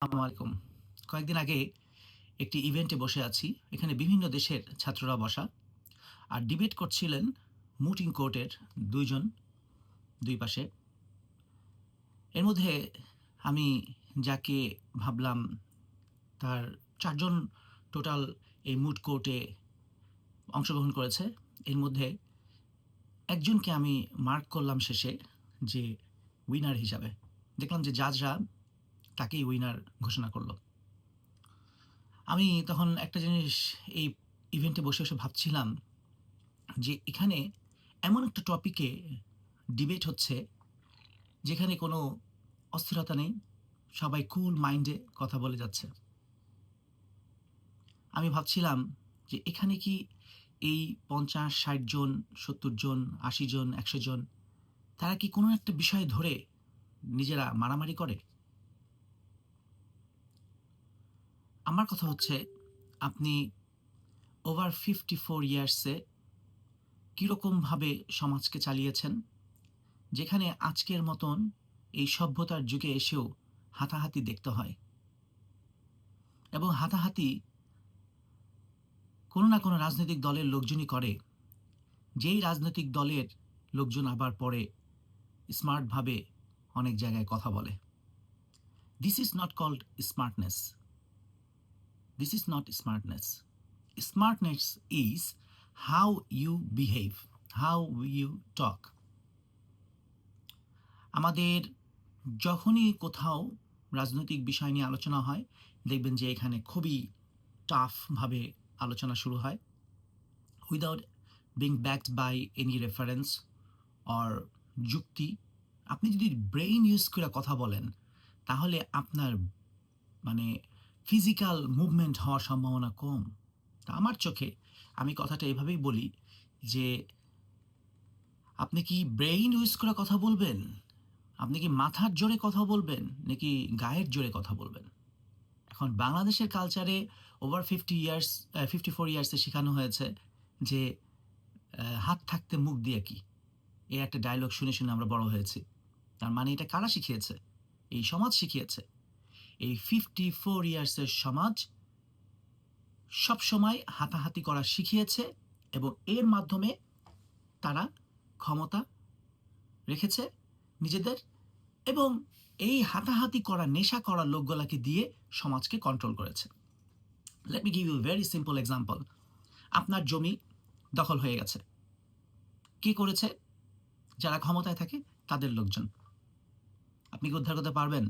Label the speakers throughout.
Speaker 1: আসসালামু আলাইকুম। কয়েকদিন আগে একটি ইভেন্টে বসে আছি। এখানে বিভিন্ন দেশের ছাত্ররা বসা। আর ডিবেট করছিলেন মুটিং কোর্টের দুইজন, দুই পাশে। এর মধ্যে আমি যাকে ভাবলাম তার চারজন টোটাল এই মুড কোর্টে অংশগ্রহণ করেছে। এর মধ্যে একজনকে আমি মার্ক করলাম শেষে যে উইনার হিসাবে। দেখলাম যে জাজরা তাকেই উইনার ঘোষণা করল। আমি তখন একটা জিনিস এই ইভেন্টে বসে বসে ভাবছিলাম যে এখানে এমন একটা টপিকে ডিবেট হচ্ছে যেখানে কোনো অস্থিরতা নেই, সবাই কুল মাইন্ডে কথা বলে যাচ্ছে। আমি ভাবছিলাম যে এখানে কি এই পঞ্চাশ, ষাট জন, সত্তর জন, আশি জন, একশো জন, তারা কি কোনো একটা বিষয় ধরে নিজেরা মারামারি করে? আমার কথা হচ্ছে, আপনি ওভার ফিফটি ফোর ইয়ার্সে কীরকমভাবে সমাজকে চালিয়েছেন? যেখানে আজকের মতন এই সভ্যতার যুগে এসেও হাতাহাতি দেখতে হয়। এবং হাতাহাতি কোনো না কোনো রাজনৈতিক দলের লোকজনই করে। যেই রাজনৈতিক দলের লোকজন আবার পরে স্মার্টভাবে অনেক জায়গায় কথা বলে। This is not called smartness this is not smartness. Smartness is how you behave, how you talk. আমাদের যখনই কোথাও রাজনৈতিক বিষয় নিয়ে আলোচনা হয় দেখবেন যে এখানে খুবই টাফভাবে আলোচনা শুরু হয় without being backed by any reference or যুক্তি আপনি যদি ব্রেইন ইউজ করে কথা বলেন তাহলে আপনার মানে ফিজিক্যাল মুভমেন্ট হওয়ার সম্ভাবনা কম। তা আমার চোখে আমি কথাটা এভাবেই বলি যে, আপনি কি ব্রেইন ইউজ করে কথা বলবেন? আপনি কি মাথার জোরে কথা বলবেন? নাকি গায়ের জোরে কথা বলবেন? এখন বাংলাদেশের কালচারে over fifty years fifty four ইয়ার্সে শেখানো হয়েছে যে হাত থাকতে মুখ দিয়ে কি? এই একটা ডায়লগ শুনে শুনে আমরা বড় হয়েছি। তার মানে এটা কারা শিখিয়েছে? এই সমাজ শিখিয়েছে। এই ফিফটি ফোর ইয়ার্সের সমাজ সবসময় হাতাহাতি করা শিখিয়েছে এবং এর মাধ্যমে তারা ক্ষমতা রেখেছে নিজেদের এবং এই হাতাহাতি করা, নেশা করা লোকগুলাকে দিয়ে সমাজকে কন্ট্রোল করেছে। Let me give you very simple example আপনার জমি দখল হয়ে গেছে। কে করেছে? যারা ক্ষমতায় থাকে তাদের লোকজন। আপনি কি উদ্ধার করতে পারবেন?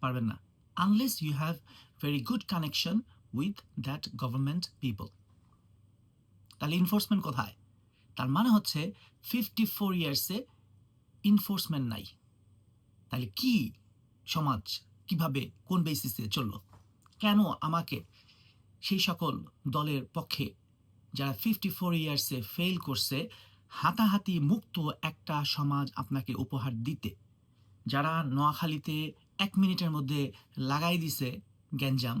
Speaker 1: পারবেন না। Unless you have very good connection with that government people. তাহলে ইনফোর্সমেন্ট কোথায়? তার মানে হচ্ছে ফিফটি ফোর ইয়ার্সে ইনফোর্সমেন্ট নাই। তাহলে কি সমাজ কীভাবে, কোন বেসিসে চলল? কেন আমাকে সেই সকল দলের পক্ষে যারা ফিফটি ফোর ইয়ার্সে ফেল করছে, হাতাহাতি মুক্ত একটা সমাজ আপনাকে উপহার দিতে? যারা নোয়াখালীতে এক মিনিটের মধ্যে লাগাই দিছে গ্যাঞ্জাম।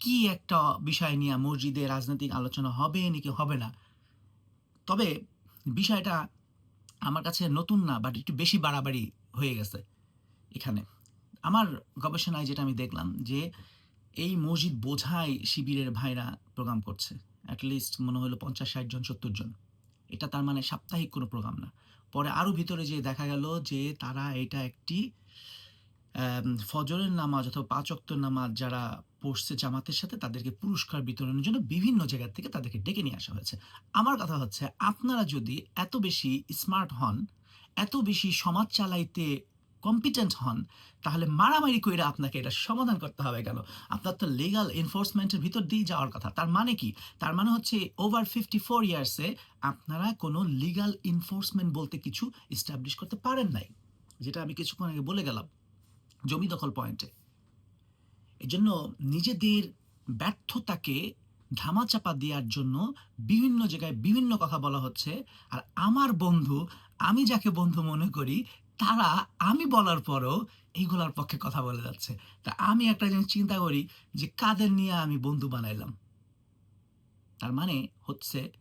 Speaker 1: কি একটা বিষয় নিয়ে মসজিদে রাজনৈতিক আলোচনা হবে নাকি হবে না? তবে বিষয়টা আমার কাছে নতুন না বাট একটু বেশি বাড়াবাড়ি হয়ে গেছে এখানে। আমার গবেষণায় যেটা আমি দেখলাম যে এই মসজিদ বোঝাই শিবিরের ভাইরা প্রোগ্রাম করছে। অ্যাটলিস্ট মনে হলো পঞ্চাশ, ষাট জন, সত্তর জন। এটা তার মানে সাপ্তাহিক কোনো প্রোগ্রাম না। পরে আরও ভিতরে যে দেখা গেল যে তারা এটা একটি ফজরের নামাজ অথবা পাঁচ অক্তর নামাজ যারা পড়ছে জামাতের সাথে, তাদেরকে পুরস্কার বিতরণের জন্য বিভিন্ন জায়গা থেকে তাদেরকে ডেকে নিয়ে আসা হয়েছে। আমার কথা হচ্ছে, আপনারা যদি এত বেশি স্মার্ট হন, এত বেশি সমাজ চালাইতে কম্পিটেন্ট হন, তাহলে মারামারি কইরা আপনাকে এটা সমাধান করতে হবে কেন? আপনার তো লিগাল এনফোর্সমেন্টের ভিতর দিয়ে যাওয়ার কথা। তার মানে কি? তার মানে হচ্ছে ওভার ফিফটি ফোর ইয়ার্সে আপনারা কোনো লিগাল এনফোর্সমেন্ট বলতে কিছু এস্টাবলিশ করতে পারেন নাই। যেটা আমি কিছুক্ষণ আগে বলে গেলাম। জমি দখল পয়েন্টে এজন্য নিজেদের ব্যর্থতাকে ধামাচাপা দেওয়ার জন্য বিভিন্ন জায়গায় বিভিন্ন কথা বলা হচ্ছে। আর আমার বন্ধু, আমি যাকে বন্ধু মনে করি, তারা আমি বলার পরও এইগুলোর পক্ষে কথা বলে যাচ্ছে। তা আমি একটা জিনিস চিন্তা করি যে কাদের নিয়ে আমি বন্ধু বানাইলাম? তার মানে হচ্ছে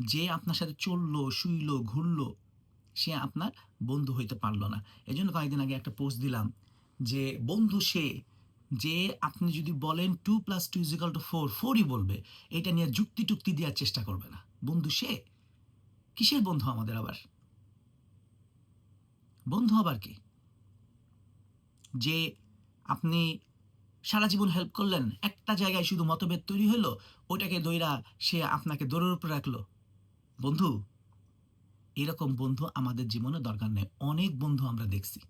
Speaker 1: যে আপনার সাথে চলল, শুইলো, ঘুরলো, সে আপনার বন্ধু হইতে পারল না। এই জন্য কয়েকদিন আগে একটা পোস্ট দিলাম যে বন্ধু সে, যে আপনি যদি বলেন two plus two is equal two four ফোরই বলবে, এটা নিয়ে যুক্তি টুক্তি দেওয়ার চেষ্টা করবে না। বন্ধু সে? কিসের বন্ধু আমাদের আবার? বন্ধু আবার কি? যে আপনি সারা জীবন হেল্প করলেন, একটা জায়গায় শুধু মতভেদ তৈরি হলো, ওটাকে দইরা সে আপনাকে দৌড়ের উপর রাখল। বন্ধু, এরকম বন্ধু আমাদের জীবনে দরকার নেই। অনেক বন্ধু আমরা দেখছি।